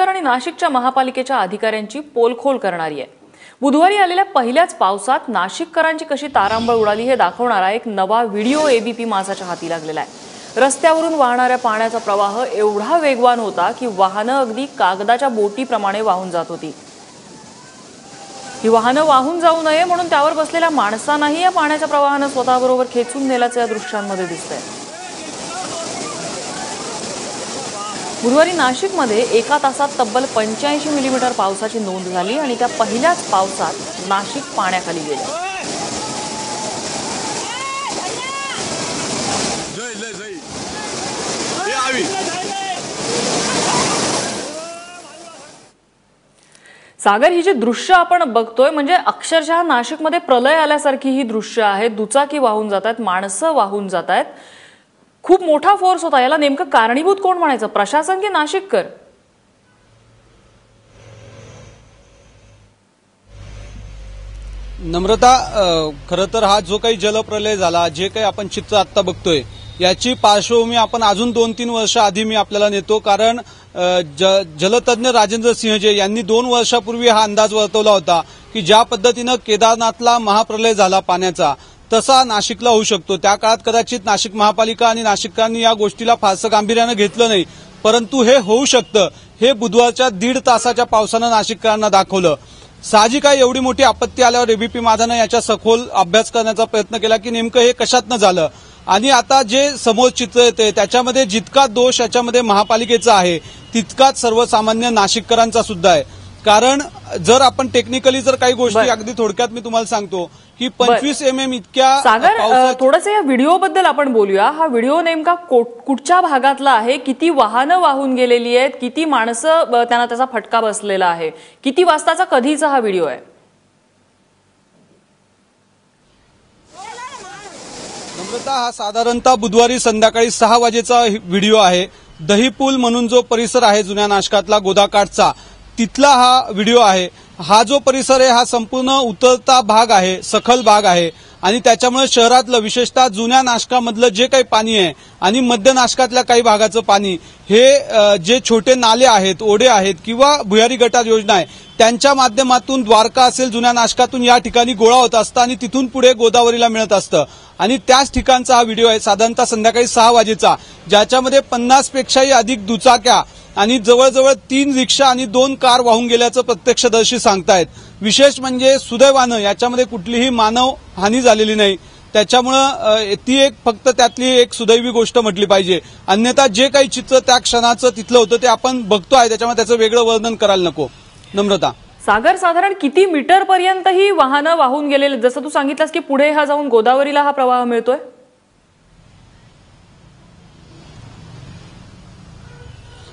आणि नाशिकच्या महापालिकेच्या अधिकाऱ्यांची पोलखोल करणारी आहे. बुधवारी आलेल्या पहिल्याच पावसात नाशिककरांची कशी तारांबळ उडाली हे दाखवणारा एक नवा व्हिडिओ एबीपी माझाच्या हाती लागलेला आहे. रस्त्यावरून वाहणाऱ्या पाण्याचा प्रवाह एवढा वेगवान होता की वाहनं अगदी कागदाच्या बोटीप्रमाणे वाहून जात होती. ही वाहनं वाहून जाऊ नये म्हणून त्यावर बसलेल्या माणसांनाही या पाण्याच्या प्रवाहानं स्वतःबरोबर खेचून नेल्याचं या दृश्यांमध्ये दिसतंय. गुरुवारी नाशिकमध्ये एका तासात तब्बल पंच्याऐंशी मिलीमीटर पावसाची नोंद झाली आणि त्या पहिल्याच पावसात नाशिक पाण्याखाली गेलं सागर ही जी दृश्य आपण बघतोय म्हणजे अक्षरशः नाशिकमध्ये प्रलय आल्यासारखी ही दृश्य आहेत दुचाकी वाहून जात आहेत माणसं वाहून जात आहेत. खूप मोठा फोर्स होता. याला नेमकं कारणीभूत कोण म्हणायचं? प्रशासन की नाशिककर? नम्रता खरं तर हा जो काही जलप्रलय झाला जे काही आपण चित्र आत्ता बघतोय याची पार्श्वभूमी आपण अजून दोन तीन वर्ष आधी मी आपल्याला नेतो. कारण ज- जलतज्ञ राजेंद्र सिंहजे यांनी दोन वर्षापूर्वी हा अंदाज वर्तवला होता की ज्या पद्धतीनं केदारनाथला महाप्रलय झाला पाण्याचा तसा नाशिकला होऊ शकतो. त्या काळात कदाचित नाशिक महापालिका आणि नाशिकांनी या गोष्टीला फारसं गांभीर्यानं घेतलं नाही. परंतु हे होऊ शकतं. हे बुधवारच्या दीड तासाच्या पावसानं नाशिककरांना दाखवलं. साहजिक आहे एवढी मोठी आपत्ती आल्यावर एबीपी माधानं याच्या सखोल अभ्यास करण्याचा प्रयत्न केला की नेमकं हे कशातनं झालं? आणि आता जे समोर चित्र येते त्याच्यामध्ये जितका दोष याच्यामध्ये महापालिकेचा आहे तितकाच सर्वसामान्य नाशिककरांचा सुद्धा आहे. कारण जर आपण टेक्निकली जर काही गोष्टी. अगदी थोडक्यात मी तुम्हाला सांगतो की पंचवीस एम एम इतक्या थोडस या व्हिडिओ बद्दल आपण बोलूया. हा व्हिडिओ नेमका कुठच्या भागातला आहे? किती वाहनं वाहून गेलेली आहेत? किती माणसं त्यांना त्याचा फटका बसलेला आहे? किती वाजताचा कधीचा हा व्हिडिओ आहे? नम्रता हा साधारणतः बुधवारी संध्याकाळी सहा वाजेचा व्हिडिओ आहे. दहीपूल म्हणून जो परिसर आहे जुन्या नाशकातला गोदाकाठचा तिथला हा व्हिडिओ आहे. हा जो परिसर आहे हा संपूर्ण उतरता भाग आहे सखल भाग आहे. आणि त्याच्यामुळे शहरातलं विशेषतः जुन्या नाशकामधलं जे काही पाणी आहे आणि मध्य नाशकातल्या काही भागाचं पाणी हे जे छोटे नाले आहेत ओढे आहेत किंवा भुयारी गटार योजना आहे त्यांच्या माध्यमातून द्वारका असेल जुन्या नाशकातून या ठिकाणी गोळा होत असतं आणि तिथून पुढे गोदावरीला मिळत असतं. आणि त्याच ठिकाणचा हा व्हिडिओ आहे साधारणतः संध्याकाळी सहा वाजेचा ज्याच्यामध्ये पन्नास पेक्षाही अधिक दुचाक्या आणि जवळजवळ तीन रिक्षा आणि दोन कार वाहून गेल्याचं प्रत्यक्षदर्शी सांगतायत. विशेष म्हणजे सुदैवानं याच्यामध्ये कुठलीही मानव हानी झालेली नाही. त्याच्यामुळं ती एक फक्त त्यातली एक सुदैवी गोष्ट म्हटली पाहिजे. अन्यथा जे काही चित्र त्या क्षणाचं तिथलं होतं ते आपण बघतो आहे त्याच्यामुळे त्याचं वेगळं वर्णन करायला नको. नम्रता. सागर साधारण किती मीटर पर्यंत ही वाहनं वाहून गेलेले जसं तू सांगितलंस की पुढे हा जाऊन गोदावरीला हा प्रवाह मिळतोय?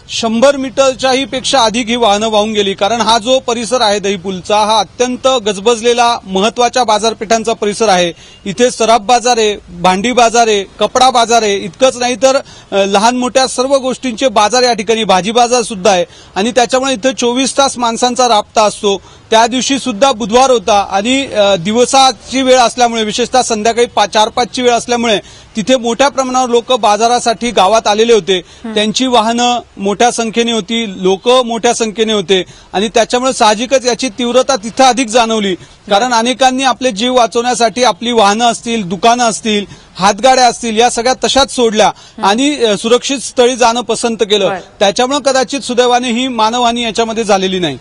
शंभर मीटरच्याही पेक्षा अधिक ही वाहनं वाहून गेली. कारण हा जो परिसर आहे दहीपूलचा हा अत्यंत गजबजलेला महत्त्वाच्या बाजारपेठांचा परिसर आहे. इथे सराफ बाजार आहे भांडी बाजार आहे कपडा बाजार आहे. इतकंच नाही तर लहान मोठ्या सर्व गोष्टींचे बाजार या ठिकाणी. भाजी बाजार सुद्धा आहे. आणि त्याच्यामुळे इथं चोवीस तास माणसांचा राबता असतो. त्या दिवशी सुद्धा बुधवार होता आणि दिवसाची वेळ असल्यामुळे विशेषतः संध्याकाळी चार पाचची वेळ असल्यामुळे तिथे मोठ्या प्रमाणावर लोक बाजारासाठी गावात आलेले होते. त्यांची वाहनं मोठ्या संख्येने होती लोक मोठ्या संख्येने होते आणि त्याच्यामुळे साहजिकच याची तीव्रता तिथं अधिक जाणवली. कारण अनेकांनी आपले जीव वाचवण्यासाठी आपली वाहनं असतील दुकानं असतील हातगाड्या असतील या सगळ्या तशाच सोडल्या आणि सुरक्षित स्थळी जाणं पसंत केलं. त्याच्यामुळे कदाचित सुदैवाने ही मानवहानी याच्यामध्ये झालेली नाही.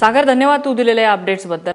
सागर धन्यवाद तू दिलेल्या अपडेट्सबद्दल